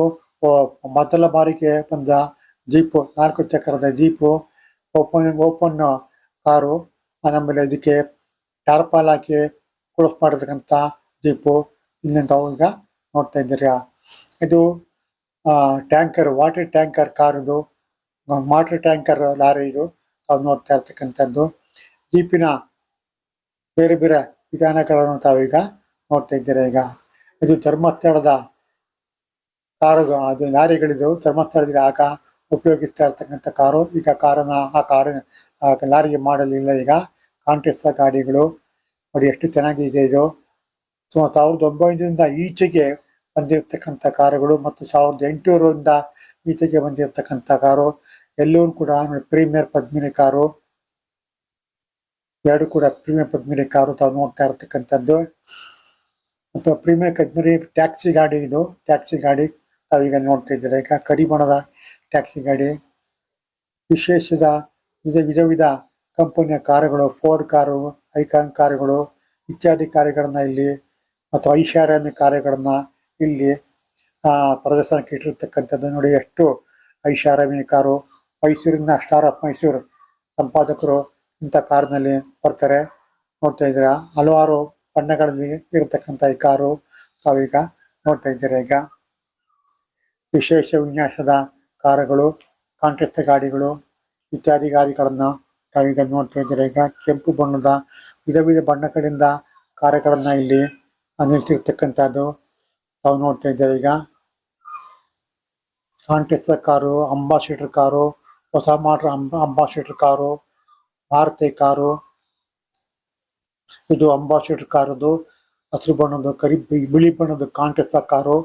ಮೊದಲ ಬಾರಿಗೆ ಬಂದ ಜೀಪು ನಾಲ್ಕು ಚಕ್ರದ ಜೀಪು ಓಪನ್ ಓಪನ್ ಕಾರು, ಆಮೇಲೆ ಇದಕ್ಕೆ ಟಾರ್ಪಾಲ್ ಹಾಕಿ ಕ್ಲೋಸ್ ಮಾಡಿರ್ತಕ್ಕಂಥ ಜೀಪು ಇಲ್ಲಿ ನಾವು ಈಗ ನೋಡ್ತಾ ಇದ್ದೀರಾ. ಇದು ಟ್ಯಾಂಕರ್, ವಾಟರ್ ಟ್ಯಾಂಕರ್ ಕಾರ್ ಇದು ವಾಟರ್ ಟ್ಯಾಂಕರ್ ಲಾರಿ ಇದು, ತಾವು ನೋಡ್ತಾ ಇರ್ತಕ್ಕಂಥದ್ದು. ಜೀಪಿನ ಬೇರೆ ಬೇರೆ ವಿಧಾನಗಳನ್ನು ತಾವೀಗ ನೋಡ್ತಾ ಇದ್ದೀರಾ ಈಗ. ಇದು ಧರ್ಮಸ್ಥಳದ ಕಾರು, ಅದು ಲಾರಿಗಳಿದ್ದವು ಧರ್ಮಸ್ಥಳದಲ್ಲಿ ಆಗ ಉಪಯೋಗಿಸ್ತಾ ಇರ್ತಕ್ಕಂಥ ಕಾರು. ಈಗ ಕಾರನ್ನ, ಆ ಕಾರು ಆ ಲಾರಿಗೆ ಮಾಡಲಿಲ್ಲ ಈಗ. ಕಾಂಟೆಸ್ತ ಗಾಡಿಗಳು ನೋಡಿ, ಎಷ್ಟು ಚೆನ್ನಾಗಿದೆ ಇದು. ಸುಮಾರು ಸಾವಿರದ ಒಂಬೈನೂರಿಂದ ಈಚೆಗೆ ಬಂದಿರತಕ್ಕಂಥ ಕಾರುಗಳು ಮತ್ತು ಸಾವಿರದ ಎಂಟುನೂರರಿಂದ ಈಚೆಗೆ ಬಂದಿರತಕ್ಕಂಥ ಕಾರು. ಎಲ್ಲೂ ಕೂಡ ಪ್ರೀಮಿಯರ್ ಪದ್ಮಿನಿ ಕಾರು. ಎರಡು ಕೂಡ ಪ್ರೀಮಿಯರ್ ಪದ್ಮಿನಿ ಕಾರು ತಾವು ನೋಡ್ತಾ ಇರತಕ್ಕಂಥದ್ದು. ಮತ್ತು ಪ್ರೀಮಿಯರ್ ಪದ್ಮಿನಿ ಟ್ಯಾಕ್ಸಿ ಗಾಡಿ ಇದು. ಟ್ಯಾಕ್ಸಿ ಗಾಡಿ ತಾವೀಗ ನೋಡ್ತಾ ಇದ್ದೀರಾ. ಈಗ ಕರಿಬಣದ ಟ್ಯಾಕ್ಸಿ ಗಾಡಿ. ವಿಶೇಷದ ವಿಧ ವಿಧ ವಿಧ ಕಂಪನಿಯ ಕಾರುಗಳು ಫೋರ್ಡ್ ಕಾರು ಐಕಾನ್ ಕಾರುಗಳು, ಇತ್ಯಾದಿ ಕಾರುಗಳನ್ನ ಇಲ್ಲಿ ಮತ್ತು ಐಷಾರಾಮಿ ಕಾರುಗಳನ್ನ ಇಲ್ಲಿ, ಆ, ಪ್ರದರ್ಶನಕ್ಕೆ ಇಟ್ಟಿರ್ತಕ್ಕಂಥದ್ದು ನೋಡಿ ಎಷ್ಟು ಐಷಾರಾಮಿ ಕಾರು. ಮೈಸೂರಿನ ಸ್ಟಾರ್ ಆಫ್ ಮೈಸೂರು ಸಂಪಾದಕರು ಇಂಥ ಕಾರ್ನಲ್ಲಿ ಬರ್ತಾರೆ. ನೋಡ್ತಾ ಇದ್ದೀರಾ? ಹಲವಾರು ಬಣ್ಣಗಳಲ್ಲಿ ಇರತಕ್ಕಂಥ ಈ ಕಾರು ತಾವೀಗ ನೋಡ್ತಾ ಇದ್ದೀರಾ ಈಗ. ವಿಶೇಷ ವಿನ್ಯಾಸದ ಕಾರುಗಳು ಕಾಂಟೆಸ್ತ ಗಾಡಿಗಳು, ಇತ್ಯಾದಿ ಗಾಡಿಗಳನ್ನು ತಾವೀಗ ನೋಡ್ತಾ ಇದ್ದೀರಾ ಈಗ. ಕೆಂಪು ಬಣ್ಣದ ವಿಧ ವಿಧ ಬಣ್ಣಗಳಿಂದ ಕಾರುಗಳನ್ನು ಇಲ್ಲಿ ನಿಲ್ಸಿರ್ತಕ್ಕಂಥದ್ದು ತಾವು ನೋಡ್ತಾ ಇದ್ದೇವೆ ಈಗ. ಕಾಂಟೆಸ್ತ ಕಾರು, ಅಂಬಾಸಿಡರ್ ಕಾರು, ಹೊಸ ಮಾಡ್ರ ಅಂಬಾಸಿಡರ್ ಕಾರು, ಭಾರತಿ ಕಾರು. ಇದು ಅಂಬಾಸಿಡರ್ ಕಾರದು ಹಸಿರು ಬಣ್ಣದ ಕರಿ ಬಿಳಿ ಬಣ್ಣದ ಕಾಂಟೆಸ್ತ ಕಾರು.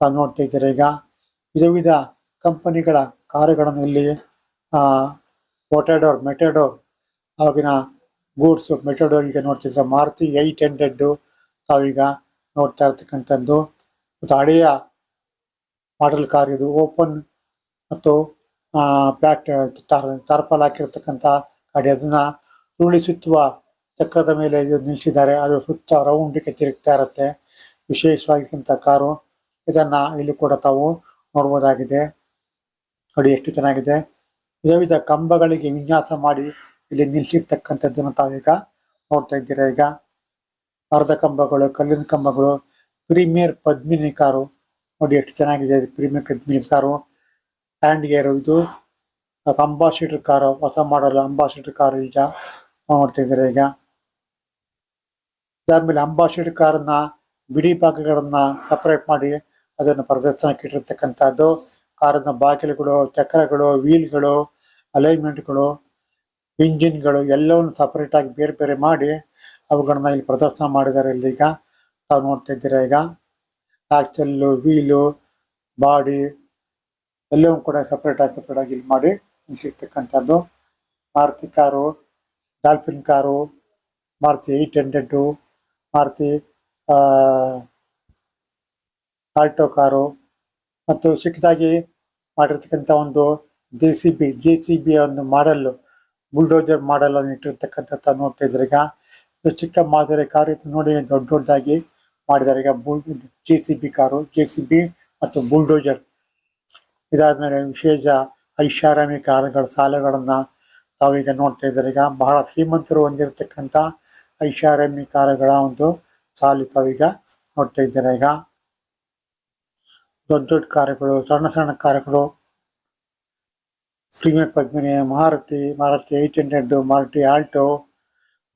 ನೋಡ್ತಾ ಇದ್ದಾರೆ ಈಗ. ವಿಧ ವಿಧ ಕಂಪನಿಗಳ ಕಾರುಗಳನ್ನು ಇಲ್ಲಿ ಮೆಟಾಡೋರ್ ಮೆಟೆಡೋರ್ ಆಗಿನ ಗೂಡ್ಸ್ ಮೆಟೆಡೋರ್ ಈಗ ನೋಡ್ತಿದ್ರೆ ಮಾರುತಿ ಏಯ್ಟ್ ಹಂಡ್ರೆಡ್ ತಾವೀಗ ನೋಡ್ತಾ ಇರ್ತಕ್ಕಂಥದ್ದು. ಮತ್ತು ಹಳೆಯ ಮಾಡಲ್ ಕಾರ್ ಇದು ಓಪನ್ ಮತ್ತು ಪ್ಲಾಟ್ ಟಾರ್ಪಲ್ ಹಾಕಿರ್ತಕ್ಕಂಥ ಗಾಡಿ. ಅದನ್ನ ಸುರುಳಿ ಸುತ್ತುವ ಚಕ್ರದ ಮೇಲೆ ಇದು ನಿಲ್ಲಿಸಿದ್ದಾರೆ ಅದು ಸುತ್ತ ರೌಂಡಿಗೆ ತಿರುಗ್ತಾ ಇರುತ್ತೆ. ವಿಶೇಷವಾಗಿರ್ತಕ್ಕಂಥ ಕಾರು. ಇದನ್ನ ಇಲ್ಲಿ ಕೂಡ ತಾವು ನೋಡ್ಬೋದಾಗಿದೆ. ನೋಡಿ ಎಷ್ಟು ಚೆನ್ನಾಗಿದೆ. ವಿಧ ವಿಧ ಕಂಬಗಳಿಗೆ ವಿನ್ಯಾಸ ಮಾಡಿ ಇಲ್ಲಿ ನಿಲ್ಲಿಸಿರ್ತಕ್ಕಂಥದ್ದನ್ನು ತಾವೀಗ ನೋಡ್ತಾ ಇದ್ದೀರಾ ಈಗ. ಮರದ ಕಂಬಗಳು, ಕಲ್ಲಿನ ಕಂಬಗಳು, ಪ್ರೀಮಿಯರ್ ಪದ್ಮಿನಿ ಕಾರು. ನೋಡಿ ಎಷ್ಟು ಚೆನ್ನಾಗಿದೆ Premier Padmini car. Hand gear ಇದು. ಅಂಬಾಸಿಡರ್ ಕಾರು, ಹೊಸ ಮಾಡಲ್ ಅಂಬಾಸಿಡರ್ ಕಾರು ಈಗ ನೋಡ್ತಾ ಈಗ. ಅದಾದ್ಮೇಲೆ ಅಂಬಾಸಿಡರ್ ಕಾರನ್ನ ಬಿಡಿ ಭಾಗಗಳನ್ನ ಸಪರೇಟ್ ಮಾಡಿ ಅದನ್ನು ಪ್ರದರ್ಶನಕ್ಕೆ ಇಟ್ಟಿರ್ತಕ್ಕಂಥದ್ದು. ಕಾರಿನ ಬಾಗಿಲುಗಳು, ಚಕ್ರಗಳು ವೀಲ್ಗಳು ಅಲೈನ್ಮೆಂಟ್ಗಳು ಇಂಜಿನ್ಗಳು ಎಲ್ಲವನ್ನು ಸಪರೇಟ್ ಆಗಿ ಬೇರೆ ಬೇರೆ ಮಾಡಿ ಅವುಗಳನ್ನ ಇಲ್ಲಿ ಪ್ರದರ್ಶನ ಮಾಡಿದ್ದಾರೆ ಇಲ್ಲಿ ಈಗ. ತಾವು ನೋಡ್ತಾ ಇದ್ದೀರಾ ಈಗ. ಆಕ್ಚಲ್ಲು ವೀಲು ಬಾಡಿ ಎಲ್ಲವೂ ಕೂಡ ಸಪ್ರೇಟ್ ಆಗಿ ಸಪ್ರೇಟ್ ಆಗಿ ಇಲ್ಲಿ ಮಾಡಿ ಸಿಗ್ತಕ್ಕಂಥದ್ದು Maruti car Dolphin car, Maruti eight hundred Maruti Alto car ಮತ್ತು ಚಿಕ್ಕದಾಗಿ ಮಾಡಿರ್ತಕ್ಕಂಥ ಒಂದು J C B J C ಬಿಯ ಒಂದು ಮಾಡಲ್ ಬುಲ್ಡೋಜರ್ ಮಾಡಲ್ ಅನ್ನು ಇಟ್ಟಿರ್ತಕ್ಕಂಥ ನೋಡ್ತಾ ಈಗ ಚಿಕ್ಕ ಮಾದರಿ ಕಾರು ಇತ್ತು ನೋಡಿ, ದೊಡ್ಡ ದೊಡ್ಡದಾಗಿ ಮಾಡಿದ್ದಾರೆ. ಈಗ J C B car J C B ಮತ್ತು ಬುಲ್ಡೋಜರ್. ಇದಾದ್ಮೇಲೆ ವಿಶೇಷ ಐಷಾರಾಮಿ ಕಾರುಗಳ ಸಾಲುಗಳನ್ನ ತಾವೀಗ ನೋಡ್ತಾ ಇದ್ದಾರೆ ಈಗ ಬಹಳ ಶ್ರೀಮಂತರು ಹೊಂದಿರತಕ್ಕಂಥ ಐಷಾರಾಮಿ ಕಾರುಗಳ ಒಂದು ಸಾಲು ತಾವೀಗ ನೋಡ್ತಾ ಇದ್ದಾರೆ ಈಗ ದೊಡ್ಡ ದೊಡ್ಡ ಕಾರುಗಳು, ಸಣ್ಣ ಸಣ್ಣ ಕಾರುಗಳು Premier Padmini Maruti Maruti eight hundred Maruti Alto,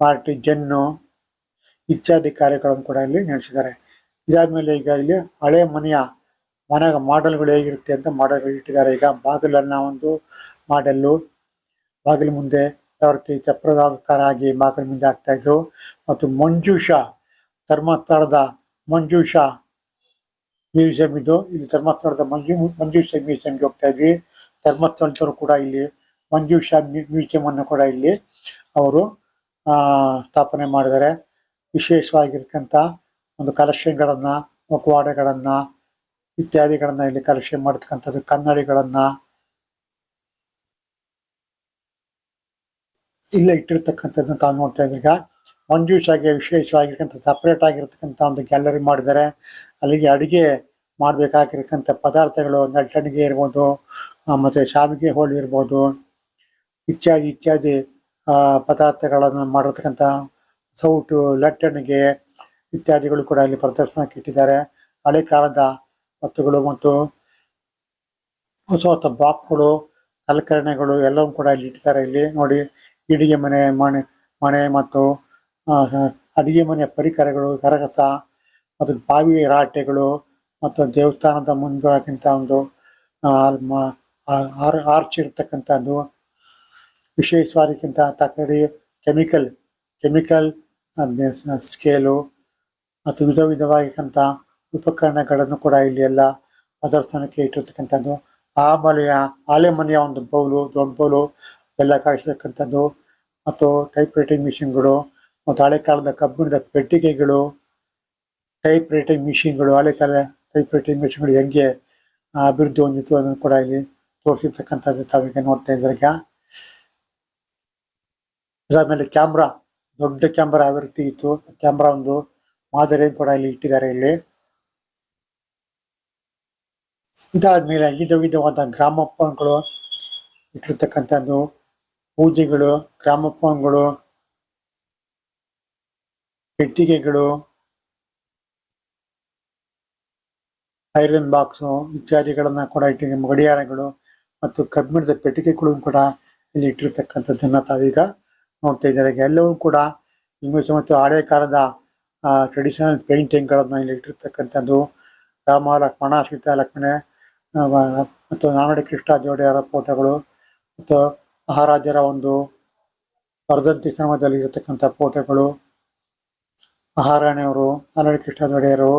Maruti Zen ಇತ್ಯಾದಿ ಕಾರ್ಯಗಳನ್ನು ಕೂಡ ಇಲ್ಲಿ ನಡೆಸಿದ್ದಾರೆ. ಇದಾದ್ಮೇಲೆ ಈಗ ಇಲ್ಲಿ ಹಳೆ ಮನೆಯ ಮನೆಯ ಮಾಡೆಲ್ಗಳು ಹೇಗಿರುತ್ತೆ ಅಂತ ಮಾಡೆಲ್ ಇಟ್ಟಿದ್ದಾರೆ. ಈಗ ಬಾಗಿಲನ್ನ ಒಂದು ಮಾಡೆಲ್ಲು ಬಾಗಿಲು ಮುಂದೆ ಯಾವ ರೀತಿ ಚಪ್ರದಾಕಾರ ಆಗಿ ಬಾಗಿಲು ಮುಂದೆ ಆಗ್ತಾ ಇದ್ರು. ಮತ್ತು ಮಂಜುಷಾ ಧರ್ಮಸ್ಥಳದ ಮಂಜುಷಾ ಮ್ಯೂಸಿಯಂ ಇದು. ಇಲ್ಲಿ ಧರ್ಮಸ್ಥಳದ ಮಂಜು, ಮಂಜೂಷ ಮ್ಯೂಸಿಯಂಗೆ ಹೋಗ್ತಾ ಇದ್ವಿ. ಧರ್ಮಸ್ಥಳದವರು ಕೂಡ ಇಲ್ಲಿ ಮಂಜೂಷ ಮ್ಯೂಸಿಯಂ ಅನ್ನು ಕೂಡ ಇಲ್ಲಿ ಅವರು ಆ, ಸ್ಥಾಪನೆ ಮಾಡಿದ್ದಾರೆ. ವಿಶೇಷವಾಗಿರ್ತಕ್ಕಂಥ ಒಂದು ಕಲೆಕ್ಷನ್ಗಳನ್ನ ಮುಖವಾಡಗಳನ್ನ ಇತ್ಯಾದಿಗಳನ್ನ ಇಲ್ಲಿ ಕಲೆಕ್ಷನ್ ಮಾಡತಕ್ಕಂಥದ್ದು ಕನ್ನಡಿಗಳನ್ನ ಇಲ್ಲೇ ಇಟ್ಟಿರ್ತಕ್ಕಂಥದ್ದನ್ನ ತಾವು ನೋಡ್ತಾ ಇದ್ದೀಗ ಮಂಜೂಷಾಗೆ ವಿಶೇಷವಾಗಿರ್ತಕ್ಕಂಥ ಸಪ್ರೇಟ್ ಆಗಿರ್ತಕ್ಕಂಥ ಒಂದು ಗ್ಯಾಲರಿ ಮಾಡಿದ್ದಾರೆ. ಅಲ್ಲಿಗೆ ಅಡಿಗೆ ಮಾಡಬೇಕಾಗಿರ್ತಕ್ಕಂಥ ಪದಾರ್ಥಗಳು ನಟ್ಟಣಿಗೆ ಇರ್ಬೋದು ಮತ್ತೆ ಶಾವಿಗೆ ಹೋಳಿ ಇರ್ಬೋದು, ಇತ್ಯಾದಿ ಇತ್ಯಾದಿ ಪದಾರ್ಥಗಳನ್ನು ಮಾಡಿರ್ತಕ್ಕಂಥ ಸೌಟು, ಲಟ್ಟಣಿಗೆ ಇತ್ಯಾದಿಗಳು ಕೂಡ ಇಲ್ಲಿ ಪ್ರದರ್ಶನಕ್ಕೆ ಇಟ್ಟಿದ್ದಾರೆ. ಹಳೆ ಕಾಲದ ವಸ್ತುಗಳು ಮತ್ತು ಹೊಸ ಹೊಸ ಬಾಕ್ಸ್ಗಳು ಸಲಕರಣೆಗಳು ಎಲ್ಲವೂ ಕೂಡ ಇಲ್ಲಿ ಇಟ್ಟಿದ್ದಾರೆ. ಇಲ್ಲಿ ನೋಡಿ ಇಡಿಗೆ ಮನೆ ಮನೆ ಮನೆ ಮತ್ತು ಅಡಿಗೆ ಮನೆಯ ಪರಿಕರಗಳು, ಕರಗಸ ಮತ್ತು ಬಾವಿ ರಾಟೆಗಳು ಮತ್ತು ದೇವಸ್ಥಾನದ ಮುಂದಿನ ಒಂದು ಆರ್- ಆರ್ಚ್ ಇರ್ತಕ್ಕಂಥದ್ದು ವಿಶೇಷವಾಗಿಕ್ಕಿಂತ ತಕ್ಕಡಿ ಕೆಮಿಕಲ್ ಕೆಮಿಕಲ್ ಸ್ಕೇಲು ಮತ್ತು ವಿಧ ವಿಧವಾಗಿಕ್ಕಂಥ ಉಪಕರಣಗಳನ್ನು ಕೂಡ ಇಲ್ಲಿ ಎಲ್ಲ ಪ್ರದರ್ಶನಕ್ಕೆ ಇಟ್ಟಿರ್ತಕ್ಕಂಥದ್ದು. ಆ ಮನೆಯ ಆಲೆ ಮನೆಯ ಒಂದು ಬೌಲು, ದೊಡ್ಡ ಬೌಲು ಎಲ್ಲ ಕಾಯಿಸ್ತಕ್ಕಂಥದ್ದು ಮತ್ತು ಟೈಪ್ ರೈಟಿಂಗ್ ಮಿಷಿನ್ಗಳು ಮತ್ತು ಹಳೆ ಕಾಲದ ಕಬ್ಬಿಣದ ಪೆಟ್ಟಿಗೆಗಳು, ಟೈಪ್ ರೈಟಿಂಗ್ ಮಿಷಿನ್ಗಳು, ಹಳೆ ಕಾಲ ಟೈಪ್ ರೈಟಿಂಗ್ ಮಿಷಿನ್ಗಳು ಹೆಂಗೆ ಅಭಿವೃದ್ಧಿ ಹೊಂದಿತ್ತು ಅನ್ನೋದು ಕೂಡ ಇಲ್ಲಿ ತೋರಿಸಿರ್ತಕ್ಕಂಥದ್ದು ತಾವೀಗ ನೋಡ್ತಾ ಈಗ ಅದಾದ್ಮೇಲೆ ಕ್ಯಾಮ್ರಾ, ದೊಡ್ಡ ಕ್ಯಾಮ್ರಾ ಯಾವ ರೀತಿ ಇತ್ತು. ಕ್ಯಾಮ್ರಾ ಒಂದು ಮಾದರಿಯನ್ನು ಕೂಡ ಇಲ್ಲಿ ಇಟ್ಟಿದ್ದಾರೆ ಇಲ್ಲಿ. ಇದಾದ್ಮೇಲೆ ವಿಧ ವಿಧವಾದ ಗ್ರಾಮಫೋನ್ಗಳು ಇಟ್ಟಿರ್ತಕ್ಕಂಥದ್ದು. ಪೂಜೆಗಳು ಗ್ರಾಮಫೋನ್ಗಳು ಪೆಟ್ಟಿಗೆಗಳು, ಐರನ್ ಬಾಕ್ಸು ಇತ್ಯಾದಿಗಳನ್ನ ಕೂಡ ಇಟ್ಟಿಗೆ ಗಡಿಯಾರಗಳು ಮತ್ತು ಕಬ್ಬಿಣದ ಪೆಟ್ಟಿಗೆಗಳು ಕೂಡ ಇಲ್ಲಿ ಇಟ್ಟಿರ್ತಕ್ಕಂಥದ್ದನ್ನು ತಾವೀಗ ನೋಡ್ತಾ ಇದ್ದಾರೆ. ಎಲ್ಲವೂ ಕೂಡ ಇಂಗ್ಲಿಷ್ ಮತ್ತು ಹಳೆ ಕಾಲದ ಟ್ರೆಡಿಷನಲ್ ಪೇಂಟಿಂಗ್ಗಳನ್ನು ಇಲ್ಲಿ ಇಟ್ಟಿರ್ತಕ್ಕಂಥದ್ದು. ರಾಮ ಲಕ್ಷ್ಮಣ ಸೀತಾ ಲಕ್ಷ್ಮಣ ಮತ್ತು ನಾನಡಿ ಕೃಷ್ಣ ಜೋಡಿಯರ ಫೋಟೋಗಳು ಮತ್ತು ಮಹಾರಾಜರ ಒಂದು ವರ್ಧಂತಿ ಸಮಯದಲ್ಲಿ ಇರತಕ್ಕಂಥ ಫೋಟೋಗಳು. ಮಹಾರಾಣಿಯವರು ನಾನಡಿ ಕೃಷ್ಣ ಜೋಡಿಯರು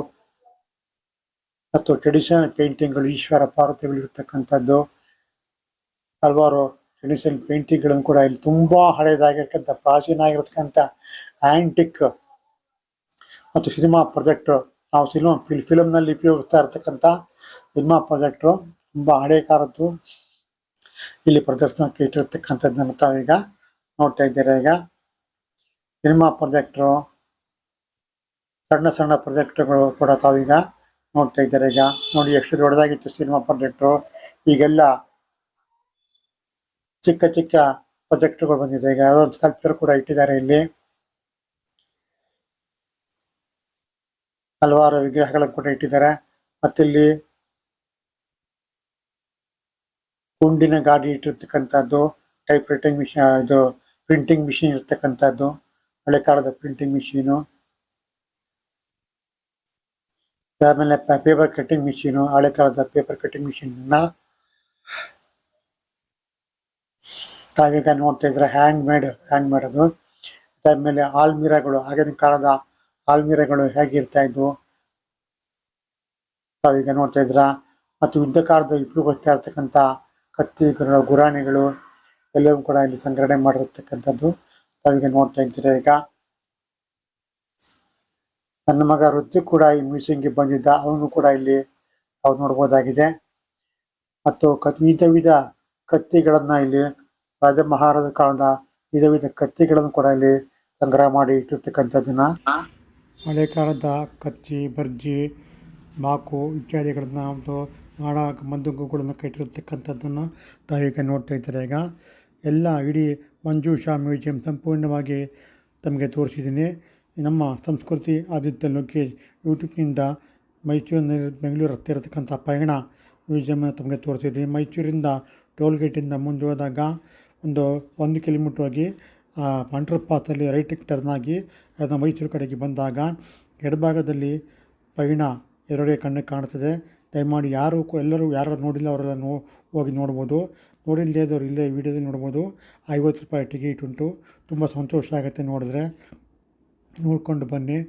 ಮತ್ತು ಟ್ರೆಡಿಷನಲ್ ಪೇಂಟಿಂಗ್ಗಳು ಈಶ್ವರ ಪಾರ್ವತಿಗಳು ಇರತಕ್ಕಂಥದ್ದು. ಹಲವಾರು ಟ್ರೆಡಿಷನಲ್ ಪೇಂಟಿಂಗ್ಗಳನ್ನು ಕೂಡ ಇಲ್ಲಿ ತುಂಬಾ ಹಳೇದಾಗಿರ್ತಕ್ಕಂಥ, ಪ್ರಾಚೀನ ಆಗಿರತಕ್ಕಂಥ ಆಂಟಿಕ್ ಮತ್ತು ಸಿನಿಮಾ ಪ್ರಾಜೆಕ್ಟ್ ನಾವು ಸಿನಿಮಾ ಫಿಲ್ ಫಿಲಮ್ನಲ್ಲಿ ಉಪಯೋಗಿಸ್ತಾ ಇರತಕ್ಕಂಥ ಸಿನಿಮಾ ಪ್ರೊಜೆಕ್ಟ್ರು ತುಂಬ ಹಳೆ ಕಾಲದ್ದು ಇಲ್ಲಿ ಪ್ರದರ್ಶನಕ್ಕೆ ಇಟ್ಟಿರ್ತಕ್ಕಂಥದ್ದನ್ನು ತಾವೀಗ ನೋಡ್ತಾ ಇದ್ದೀರಾ ಈಗ. ಸಿನಿಮಾ ಪ್ರೊಜೆಕ್ಟ್ರು ಸಣ್ಣ ಸಣ್ಣ ಪ್ರೊಜೆಕ್ಟ್ಗಳು ಕೂಡ ತಾವೀಗ ನೋಡ್ತಾ ಇದ್ದಾರೆ ಈಗ. ನೋಡಿ, ಎಷ್ಟು ದೊಡ್ಡದಾಗಿತ್ತು ಸಿನಿಮಾ ಪ್ರೊಜೆಕ್ಟ್ರು ಈಗೆಲ್ಲ ಚಿಕ್ಕ ಚಿಕ್ಕ ಪ್ರೊಜೆಕ್ಟ್ಗಳು ಬಂದಿದೆ. ಈಗ ಒಂದು ಸ್ಕಲ್ಪ್ಚರ್ ಕೂಡ ಇಟ್ಟಿದ್ದಾರೆ ಇಲ್ಲಿ. ಹಲವಾರು ವಿಗ್ರಹಗಳನ್ನು ಕೂಡ ಇಟ್ಟಿದ್ದಾರೆ. ಮತ್ತಿಲ್ಲಿ ಗುಂಡಿನ ಗಾಡಿ ಇಟ್ಟಿರ್ತಕ್ಕಂಥದ್ದು ಟೈಪ್ ರೈಟಿಂಗ್ ಮಿಷಿನ್ ಇದು ಪ್ರಿಂಟಿಂಗ್ ಮಿಷಿನ್ ಇರ್ತಕ್ಕಂಥದ್ದು, ಹಳೆ ಕಾಲದ ಪ್ರಿಂಟಿಂಗ್ ಮಿಷಿನು ಆಮೇಲೆ ಪೇಪರ್ ಕಟ್ಟಿಂಗ್ ಮಿಷಿನು ಹಳೆ ಕಾಲದ ಪೇಪರ್ ಕಟ್ಟಿಂಗ್ ಮಿಷಿನ್ನ ತಾವೀಗ ನೋಡ್ತಾ ಇದ್ರೆ ಹ್ಯಾಂಡ್ ಮೇಡ್ ಹ್ಯಾಂಡ್ ಮೇಡ್ ಅದು. ಅದಾದ್ಮೇಲೆ ಆಲ್ಮೀರಾಗಳು, ಆಗಿನ ಕಾಲದ ಆಲ್ಮೀರಾಗಳು ಹೇಗಿರ್ತಾ ಇದ್ವು? ತಾವೀಗ ನೋಡ್ತಾ ಇದ್ರ? ಮತ್ತು ಯುದ್ಧ ಕಾಲದ ಉಪಯೋಗಿಸ್ತಾ ಇರ್ತಕ್ಕಂಥ ಕತ್ತಿಗಳು ಗುರಾಣಿಗಳು ಎಲ್ಲವೂ ಕೂಡ ಇಲ್ಲಿ ಸಂಗ್ರಹಣೆ ಮಾಡಿರ್ತಕ್ಕಂಥದ್ದು. ತಾವೀಗ ನೋಡ್ತಾ ಇದ್ದೀರಾ ಈಗ? ನನ್ನ ಮಗ ಋತು ಕೂಡ ಈ ಮ್ಯೂಸಿಯಂಗೆ ಬಂದಿದ್ದ. ಅವನು ಕೂಡ ಇಲ್ಲಿ ನಾವು ನೋಡ್ಬೋದಾಗಿದೆ. ಮತ್ತು ಕತ್ ವಿಧ ವಿಧ ಕತ್ತಿಗಳನ್ನ ಇಲ್ಲಿ ರಾಜ ಮಹಾರಾಜ ಕಾಲದ ವಿಧ ವಿಧ ಕತ್ತಿಗಳನ್ನು ಕೂಡ ಇಲ್ಲಿ ಸಂಗ್ರಹ ಮಾಡಿ ಇಟ್ಟಿರ್ತಕ್ಕಂಥದ್ದನ್ನ. ಹಳೆ ಕಾಲದ ಕತ್ತಿ ಬರ್ಜಿ, ಬಾಕು ಇತ್ಯಾದಿಗಳನ್ನು ಒಂದು ನಾಡ ಮದ್ದುಗುಗಳನ್ನು ಕಟ್ಟಿರ್ತಕ್ಕಂಥದ್ದನ್ನು ತಾವೀಗ ನೋಡ್ತಾ ಇದ್ದಾರೆ. ಈಗ ಎಲ್ಲ ಇಡೀ ಮಂಜೂಷಾ ಮ್ಯೂಸಿಯಂ ಸಂಪೂರ್ಣವಾಗಿ ತಮಗೆ ತೋರಿಸಿದ್ದೀನಿ. ನಮ್ಮ ಸಂಸ್ಕೃತಿ ಆದಿತ್ಯ ಲೋಕೇಶ್ ಯೂಟ್ಯೂಬ್ನಿಂದ ಮೈಸೂರಿನಲ್ಲಿ ಬೆಂಗಳೂರು ಹತ್ತಿರ ಇರತಕ್ಕಂಥ ಪಯಣ ಮ್ಯೂಸಿಯಮ್ನ ತಮಗೆ ತೋರಿಸಿದ್ವಿ ಮೈಸೂರಿಂದ ಟೋಲ್ಗೇಟಿಂದ ಮುಂದೆ ಹೋದಾಗ ಒಂದು ಒಂದು ಕಿಲೋಮೀಟ್ರ್ ಹೋಗಿ ಅಂಡರ್ ರೈಟ್ ರೈಟಿಗೆ ಟರ್ನ್ ಆಗಿ ಅದನ್ನ ಮೈಸೂರು ಕಡೆಗೆ ಬಂದಾಗ ಎಡಭಾಗದಲ್ಲಿ ಪಯಣ ಎರಡೇ ಕಣ್ಣಿಗೆ ಕಾಣ್ತದೆ. ದಯಮಾಡಿ ಯಾರು ಎಲ್ಲರೂ ಯಾರು ನೋಡಿಲ್ಲ ಅವರೆಲ್ಲ ನೋ ಹೋಗಿ ನೋಡ್ಬೋದು. ನೋಡಿಲ್ಲದೆ ಇದ್ದವ್ರು ಇಲ್ಲೇ ವೀಡಿಯೋದಲ್ಲಿ ನೋಡ್ಬೋದು. ಐವತ್ತು ರೂಪಾಯಿ ಟಿಕೆಟ್ ಉಂಟು. ತುಂಬ ಸಂತೋಷ ಆಗುತ್ತೆ ನೋಡಿದ್ರೆ. ನೋಡ್ಕೊಂಡು ಬನ್ನಿ.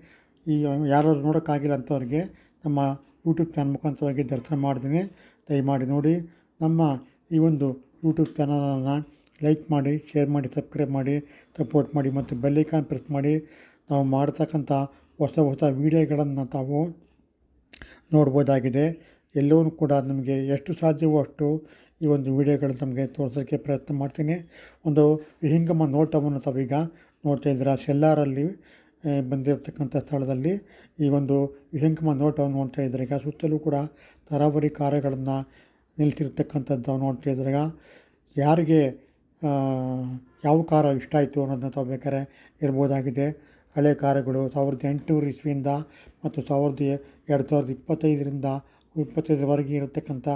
ಈ ಯಾರು ನೋಡೋಕ್ಕಾಗಿಲ್ಲ ಅಂಥವ್ರಿಗೆ ನಮ್ಮ ಯೂಟ್ಯೂಬ್ ಚಾನಲ್ ಮುಖಾಂತರವಾಗಿ ದರ್ಶನ ಮಾಡಿದ್ದೀನಿ ದಯಮಾಡಿ ನೋಡಿ ನಮ್ಮ ಈ ಒಂದು ಯೂಟ್ಯೂಬ್ ಚಾನಲನ್ನು ಲೈಕ್ ಮಾಡಿ ಶೇರ್ ಮಾಡಿ ಸಬ್ಸ್ಕ್ರೈಬ್ ಮಾಡಿ ಸಪೋರ್ಟ್ ಮಾಡಿ ಮತ್ತು ಬೆಲ್ಲೈಕಾನ್ ಪ್ರೆಸ್ ಮಾಡಿ. ನಾವು ಮಾಡ್ತಕ್ಕಂಥ ಹೊಸ ಹೊಸ ವೀಡಿಯೋಗಳನ್ನು ತಾವು ನೋಡ್ಬೋದಾಗಿದೆ. ಎಲ್ಲವೂ ಕೂಡ ನಮಗೆ ಎಷ್ಟು ಸಾಧ್ಯವೋ ಅಷ್ಟು ಈ ಒಂದು ವಿಡಿಯೋಗಳು ನಮಗೆ ತೋರಿಸೋಕ್ಕೆ ಪ್ರಯತ್ನ ಮಾಡ್ತೀನಿ. ಒಂದು ವಿಹಂಗಮ ನೋಟವನ್ನು ತಾವೀಗ ನೋಡ್ತಾ ಇದ್ದೀರಾ? ಸೆಲ್ಲಾರಲ್ಲಿ ಆ, ಬಂದಿರತಕ್ಕಂಥ ಸ್ಥಳದಲ್ಲಿ ಈ ಒಂದು ವಿಹಂಗಮ ನೋಟವನ್ನು ನೋಡ್ತಾ ಇದ್ದರೆ? ಈಗ ಸುತ್ತಲೂ ಕೂಡ ತರಾವರಿ ಕಾರ್ಯಗಳನ್ನು ನಿಲ್ಲಿಸಿರ್ತಕ್ಕಂಥದ್ದು ನೋಡ್ತಾ ಇದ್ರಾಗ ಯಾರಿಗೆ ಯಾವ ಕಾರ ಇಷ್ಟ ಆಯಿತು ಅನ್ನೋದನ್ನ ತಾವು ಬೇಕಾದ್ರೆ ಇರ್ಬೋದಾಗಿದೆ ಹಳೆ ಕಾರುಗಳು ಸಾವಿರದ ಎಂಟುನೂರು ಇಸ್ವಿಯಿಂದ ಮತ್ತು ಸಾವಿರದ ಎರಡು ಸಾವಿರದ ಇಪ್ಪತ್ತೈದರಿಂದ ಇಪ್ಪತ್ತೈದರವರೆಗೆ ಇರತಕ್ಕಂಥ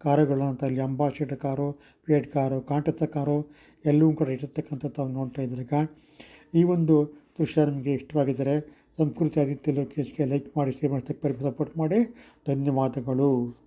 ಕಾರುಗಳು ಅಂತ ಇಲ್ಲಿ Ambassador car, Fiat car Contessa car ಎಲ್ಲವೂ ಕೂಡ ಇರತಕ್ಕಂಥ ತಾವು ನೋಡ್ತಾ ಇದ್ರಾಗ ಈ ಒಂದು ದೃಶ್ಯ ನಿಮಗೆ ಇಷ್ಟವಾಗಿದ್ದರೆ ಸಂಸ್ಕೃತಿ ಆದಿತ್ಯ ಲೋಕೇಶ್ಗೆ ಲೈಕ್ ಮಾಡಿ ಶೇರ್ ಮಾಡಿ ಸಪೋರ್ಟ್ ಮಾಡಿ. ಧನ್ಯವಾದಗಳು.